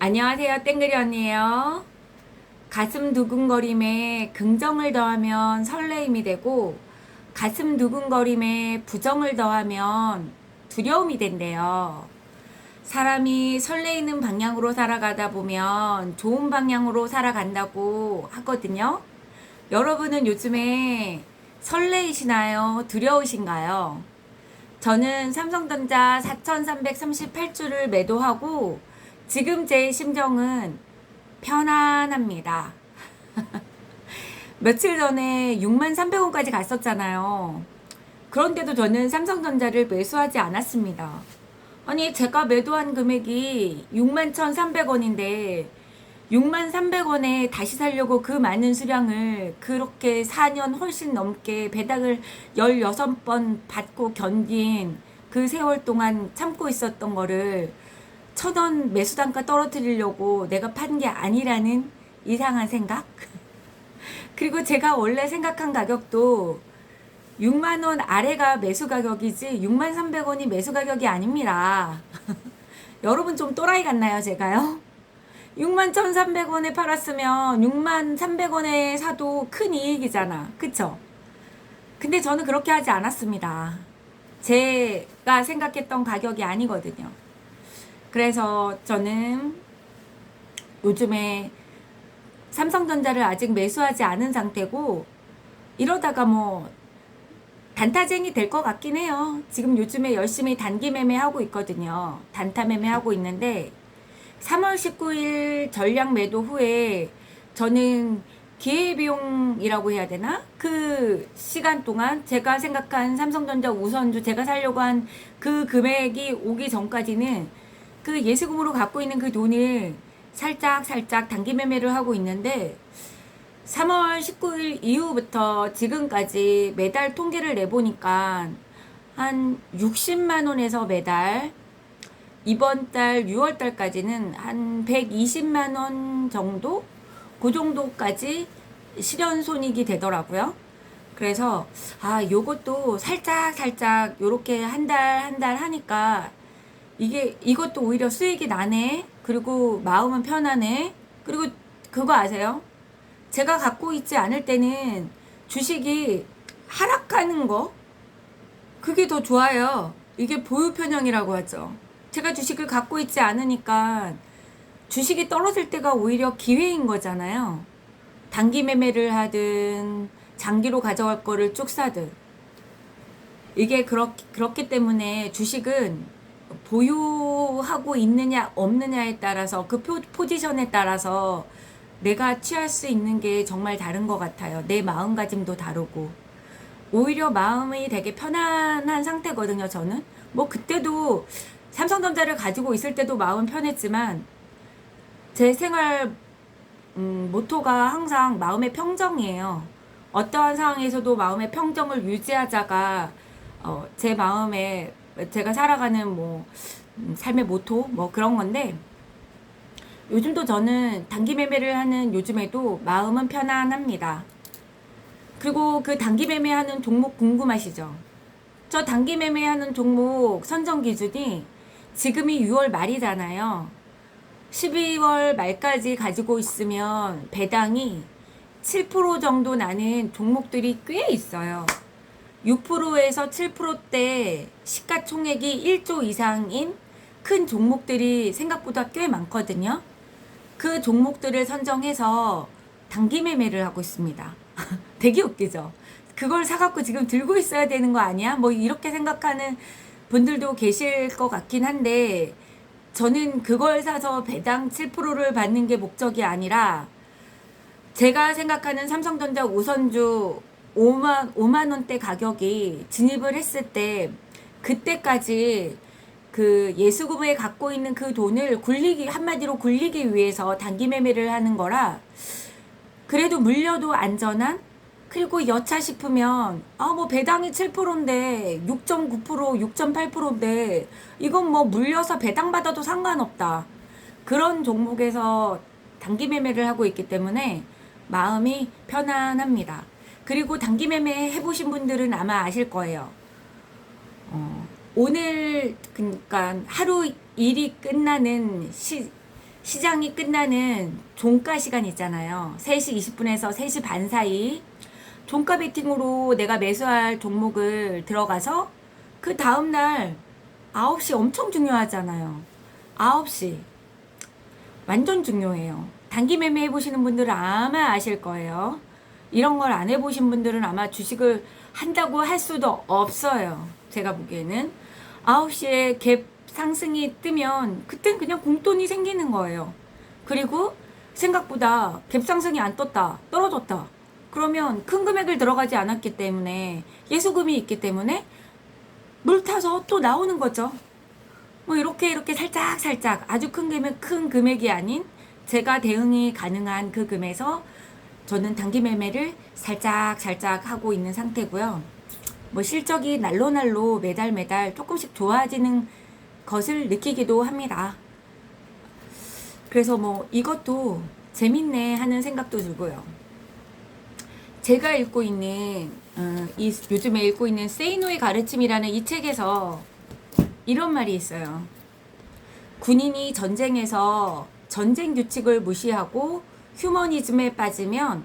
안녕하세요. 땡그리 언니예요. 가슴 두근거림에 긍정을 더하면 설레임이 되고 가슴 두근거림에 부정을 더하면 두려움이 된대요. 사람이 설레이는 방향으로 살아가다 보면 좋은 방향으로 살아간다고 하거든요. 여러분은 요즘에 설레이시나요? 두려우신가요? 저는 삼성전자 4,338주를 매도하고 지금 제 심정은 편안합니다. 며칠 전에 6만 300원까지 갔었잖아요. 그런데도 저는 삼성전자를 매수하지 않았습니다. 아니, 제가 매도한 금액이 6만 1,300원인데, 6만 300원에 다시 살려고 그 많은 수량을 그렇게 4년 훨씬 넘게 배당을 16번 받고 견딘 그 세월 동안 참고 있었던 거를 천원 매수 단가 떨어뜨리려고 내가 판 게 아니라는 이상한 생각? 그리고 제가 원래 생각한 가격도 6만 원 아래가 매수 가격이지 6만 300원이 매수 가격이 아닙니다. 여러분 좀 또라이 같나요, 제가요? 6만 1,300원에 팔았으면 6만 300원에 사도 큰 이익이잖아. 그쵸? 근데 저는 그렇게 하지 않았습니다. 제가 생각했던 가격이 아니거든요. 그래서 저는 요즘에 삼성전자를 아직 매수하지 않은 상태고 이러다가 뭐 단타쟁이 될 것 같긴 해요. 지금 요즘에 열심히 단기 매매하고 있거든요. 단타 매매하고 있는데 3월 19일 전량 매도 후에 저는 기회비용이라고 해야 되나? 그 시간 동안 제가 생각한 삼성전자 우선주 제가 살려고 한 그 금액이 오기 전까지는 그 예수금으로 갖고 있는 그 돈을 살짝 살짝 단기 매매를 하고 있는데 3월 19일 이후부터 지금까지 매달 통계를 내보니까 한 60만 원에서 매달 이번 달 6월 달까지는 한 120만 원 정도 그 정도까지 실현 손익이 되더라고요. 그래서 아 요것도 살짝 살짝 요렇게 한 달 한 달 하니까 이게 이것도 오히려 수익이 나네. 그리고 마음은 편하네. 그리고 그거 아세요? 제가 갖고 있지 않을 때는 주식이 하락하는 거 그게 더 좋아요. 이게 보유 편향이라고 하죠. 제가 주식을 갖고 있지 않으니까 주식이 떨어질 때가 오히려 기회인 거잖아요. 단기 매매를 하든 장기로 가져갈 거를 쭉 사든 이게 그렇, 그렇기 때문에 주식은 보유하고 있느냐 없느냐에 따라서 그 표, 포지션에 따라서 내가 취할 수 있는 게 정말 다른 것 같아요. 내 마음가짐도 다르고 오히려 마음이 되게 편안한 상태거든요. 저는 뭐 그때도 삼성전자를 가지고 있을 때도 마음 편했지만 제 생활 음, 모토가 항상 마음의 평정이에요. 어떠한 상황에서도 마음의 평정을 유지하자가 어, 제 마음에 제가 살아가는 뭐 음, 삶의 모토 뭐 그런 건데 요즘도 저는 단기 매매를 하는 요즘에도 마음은 편안합니다. 그리고 그 단기 매매하는 종목 궁금하시죠? 저 단기 매매하는 종목 선정 기준이 지금이 6월 말이잖아요. 12월 말까지 가지고 있으면 배당이 7% 정도 나는 종목들이 꽤 있어요. 6%에서 7%대 시가총액이 1조 이상인 큰 종목들이 생각보다 꽤 많거든요. 그 종목들을 선정해서 단기 매매를 하고 있습니다. 되게 웃기죠? 그걸 사갖고 지금 들고 있어야 되는 거 아니야? 뭐 이렇게 생각하는 분들도 계실 것 같긴 한데, 저는 그걸 사서 배당 7%를 받는 게 목적이 아니라, 제가 생각하는 삼성전자 우선주 5만, 5만 원대 가격이 진입을 했을 때, 그때까지 그 예수금에 갖고 있는 그 돈을 굴리기, 한마디로 굴리기 위해서 단기 매매를 하는 거라, 그래도 물려도 안전한? 그리고 여차 싶으면, 아, 뭐 배당이 7%인데, 6.9%, 6.8%인데, 이건 뭐 물려서 배당 받아도 상관없다. 그런 종목에서 단기 매매를 하고 있기 때문에 마음이 편안합니다. 그리고 단기 매매 해보신 분들은 아마 아실 거예요. 어, 오늘, 그러니까 하루 일이 끝나는 시, 시장이 끝나는 종가 시간 있잖아요. 3시 20분에서 3시 반 사이 종가 베팅으로 내가 매수할 종목을 들어가서 그 다음날 9시 엄청 중요하잖아요. 9시. 완전 중요해요. 단기 매매 해보시는 분들은 아마 아실 거예요. 이런 걸 안 해보신 분들은 아마 주식을 한다고 할 수도 없어요. 제가 보기에는. 9시에 갭 상승이 뜨면 그땐 그냥 공돈이 생기는 거예요. 그리고 생각보다 갭 상승이 안 떴다. 떨어졌다. 그러면 큰 금액을 들어가지 않았기 때문에 예수금이 있기 때문에 물 타서 또 나오는 거죠. 뭐 이렇게 이렇게 살짝 살짝 아주 큰 금액 큰 금액이 아닌 제가 대응이 가능한 그 금에서 저는 단기 매매를 살짝 살짝 하고 있는 상태고요. 뭐 실적이 날로 날로 매달 매달 조금씩 좋아지는 것을 느끼기도 합니다. 그래서 뭐 이것도 재밌네 하는 생각도 들고요. 제가 읽고 있는 어, 이 요즘에 읽고 있는 세이노의 가르침이라는 이 책에서 이런 말이 있어요. 군인이 전쟁에서 전쟁 규칙을 무시하고 휴머니즘에 빠지면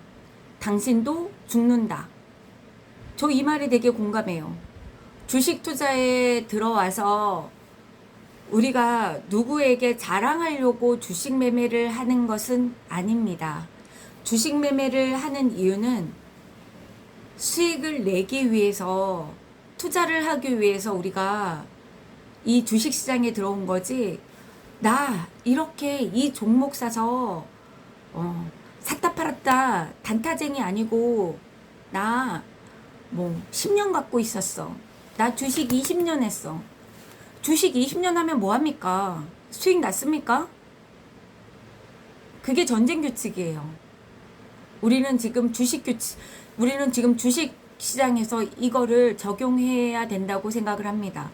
당신도 죽는다. 저 이 말에 되게 공감해요. 주식 투자에 들어와서 우리가 누구에게 자랑하려고 주식 매매를 하는 것은 아닙니다. 주식 매매를 하는 이유는 수익을 내기 위해서 투자를 하기 위해서 우리가 이 주식 시장에 들어온 거지. 나 이렇게 이 종목 사서 어, 샀다 팔았다 단타쟁이 아니고 나 뭐 10년 갖고 있었어. 나 주식 20년 했어. 주식 20년 하면 뭐 합니까? 수익 났습니까? 그게 전쟁 규칙이에요. 우리는 지금 주식 규칙, 우리는 지금 주식 시장에서 이거를 적용해야 된다고 생각을 합니다.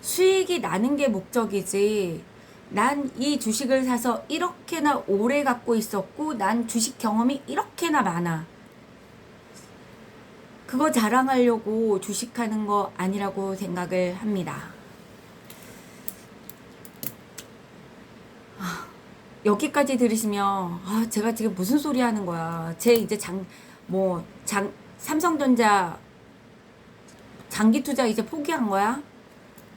수익이 나는 게 목적이지. 난 이 주식을 사서 이렇게나 오래 갖고 있었고, 난 주식 경험이 이렇게나 많아. 그거 자랑하려고 주식하는 거 아니라고 생각을 합니다. 아, 여기까지 들으시면 아, 제가 지금 무슨 소리 하는 거야. 제 이제 장, 뭐, 장, 삼성전자 장기 투자 이제 포기한 거야?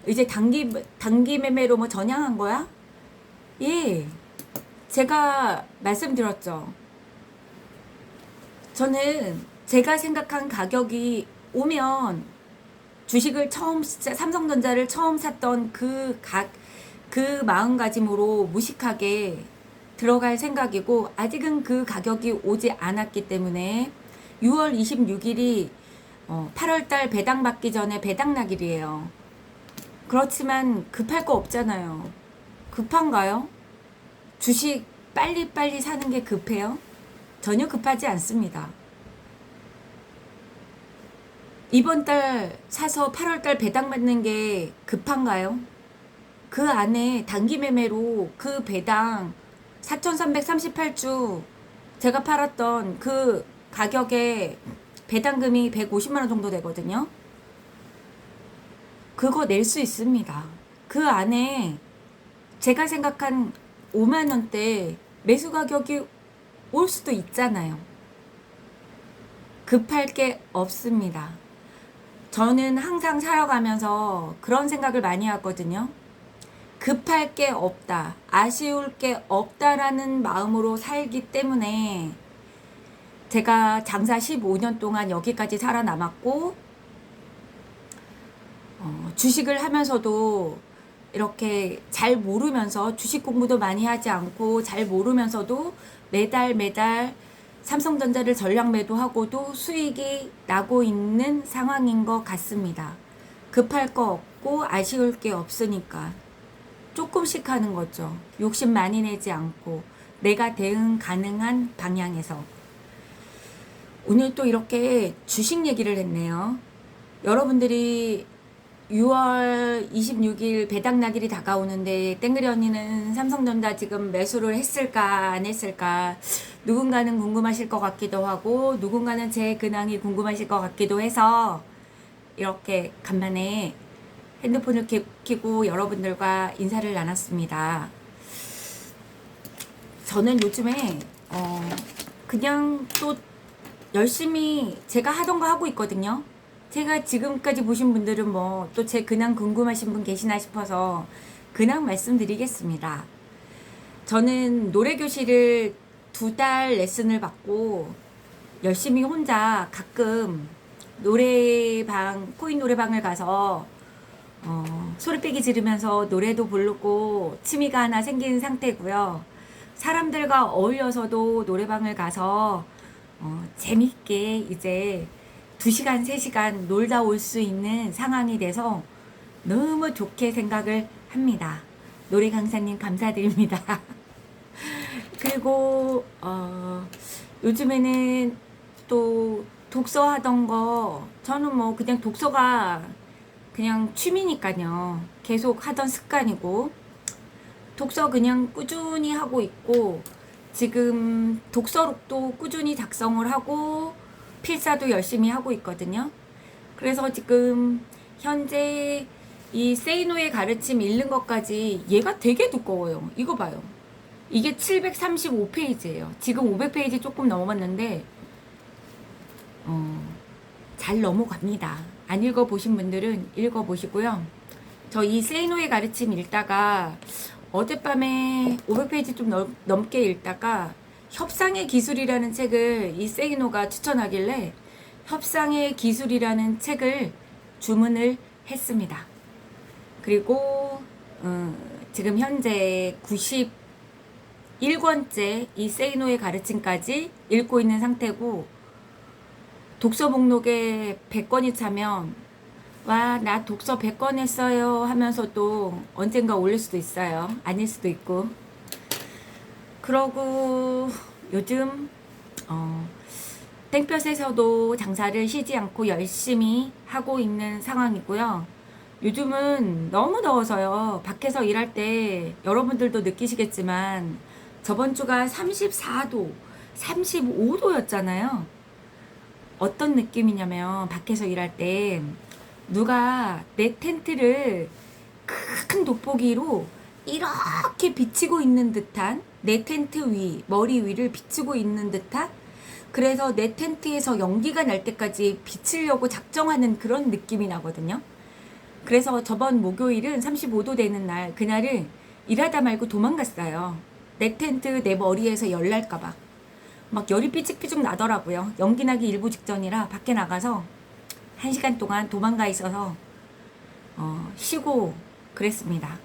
이제 단기, 단기 매매로 뭐 전향한 거야? 예. 제가 말씀드렸죠. 저는 제가 생각한 가격이 오면 주식을 처음 삼성전자를 처음 샀던 그각그 마음가짐으로 무식하게 들어갈 생각이고 아직은 그 가격이 오지 않았기 때문에 6월 26일이 어, 8월달 배당 받기 전에 배당 날일이에요. 그렇지만 급할 거 없잖아요. 급한가요? 주식 빨리빨리 사는 게 급해요? 전혀 급하지 않습니다. 이번 달 사서 8월 달 배당 받는 게 급한가요? 그 안에 단기 매매로 그 배당 4,338주 제가 팔았던 그 가격에 배당금이 150만 원 정도 되거든요. 그거 낼 수 있습니다. 그 안에 제가 생각한 5만 원대 매수 가격이 올 수도 있잖아요. 급할 게 없습니다. 저는 항상 살아가면서 그런 생각을 많이 하거든요. 급할 게 없다, 아쉬울 게 없다라는 마음으로 살기 때문에 제가 장사 15년 동안 여기까지 살아남았고, 어, 주식을 하면서도 이렇게 잘 모르면서 주식 공부도 많이 하지 않고 잘 모르면서도 매달 매달 삼성전자를 전량 매도하고도 수익이 나고 있는 상황인 것 같습니다. 급할 거 없고 아쉬울 게 없으니까. 조금씩 하는 거죠. 욕심 많이 내지 않고 내가 대응 가능한 방향에서. 오늘 또 이렇게 주식 얘기를 했네요. 여러분들이 6월 26일 배당 날일이 다가오는데 땡그리 언니는 삼성전자 지금 매수를 했을까 안 했을까 누군가는 궁금하실 것 같기도 하고 누군가는 제 근황이 궁금하실 것 같기도 해서 이렇게 간만에 핸드폰을 켜고 여러분들과 인사를 나눴습니다. 저는 요즘에 어 그냥 또 열심히 제가 하던 거 하고 있거든요. 제가 지금까지 보신 분들은 뭐 또 제 근황 궁금하신 분 계시나 싶어서 근황 말씀드리겠습니다. 저는 노래 교실을 두 달 레슨을 받고 열심히 혼자 가끔 노래방 코인 노래방을 가서 어, 소리 빼기 지르면서 노래도 부르고 취미가 하나 생긴 상태고요. 사람들과 어울려서도 노래방을 가서 어, 재밌게 이제 2시간, 3시간 놀다 올 수 있는 상황이 돼서 너무 좋게 생각을 합니다. 노래 강사님 감사드립니다. 그리고 어, 요즘에는 또 독서 하던 거 저는 뭐 그냥 독서가 그냥 취미니까요. 계속 하던 습관이고 독서 그냥 꾸준히 하고 있고 지금 독서록도 꾸준히 작성을 하고 필사도 열심히 하고 있거든요. 그래서 지금 현재 이 세이노의 가르침 읽는 것까지 얘가 되게 두꺼워요. 이거 봐요. 이게 735페이지예요. 지금 500페이지 조금 넘어갔는데 어, 잘 넘어갑니다. 안 읽어보신 분들은 읽어보시고요. 저 이 세이노의 가르침 읽다가 어젯밤에 500페이지 좀 넘, 넘게 읽다가 협상의 기술이라는 책을 이 세이노가 추천하길래 협상의 기술이라는 책을 주문을 했습니다. 그리고 음, 지금 현재 91권째 이 세이노의 가르침까지 읽고 있는 상태고 독서 목록에 100권이 차면 와, 나 독서 100권 했어요 하면서 또 언젠가 올릴 수도 있어요. 아닐 수도 있고. 그러고 요즘 어, 땡볕에서도 장사를 쉬지 않고 열심히 하고 있는 상황이고요. 요즘은 너무 더워서요. 밖에서 일할 때 여러분들도 느끼시겠지만 저번 주가 34도, 35도였잖아요. 어떤 느낌이냐면 밖에서 일할 때 누가 내 텐트를 큰 돋보기로 이렇게 비치고 있는 듯한 내 텐트 위, 머리 위를 비치고 있는 듯한 그래서 내 텐트에서 연기가 날 때까지 비치려고 작정하는 그런 느낌이 나거든요. 그래서 저번 목요일은 35도 되는 날, 그날은 일하다 말고 도망갔어요. 내 텐트 내 머리에서 열 날까봐. 막 열이 삐직삐직 나더라고요. 연기 나기 일부 직전이라 밖에 나가서 한 시간 동안 도망가 있어서 어, 쉬고 그랬습니다.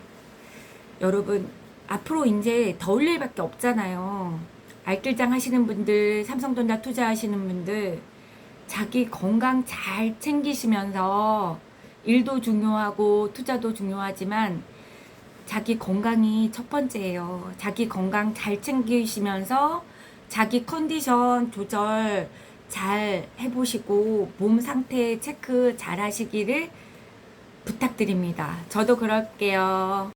여러분 앞으로 이제 더울 일밖에 없잖아요. 알뜰장 하시는 분들, 삼성전자 투자하시는 분들 자기 건강 잘 챙기시면서 일도 중요하고 투자도 중요하지만 자기 건강이 첫 번째예요. 자기 건강 잘 챙기시면서 자기 컨디션 조절 잘 해보시고 몸 상태 체크 잘 하시기를 부탁드립니다. 저도 그럴게요.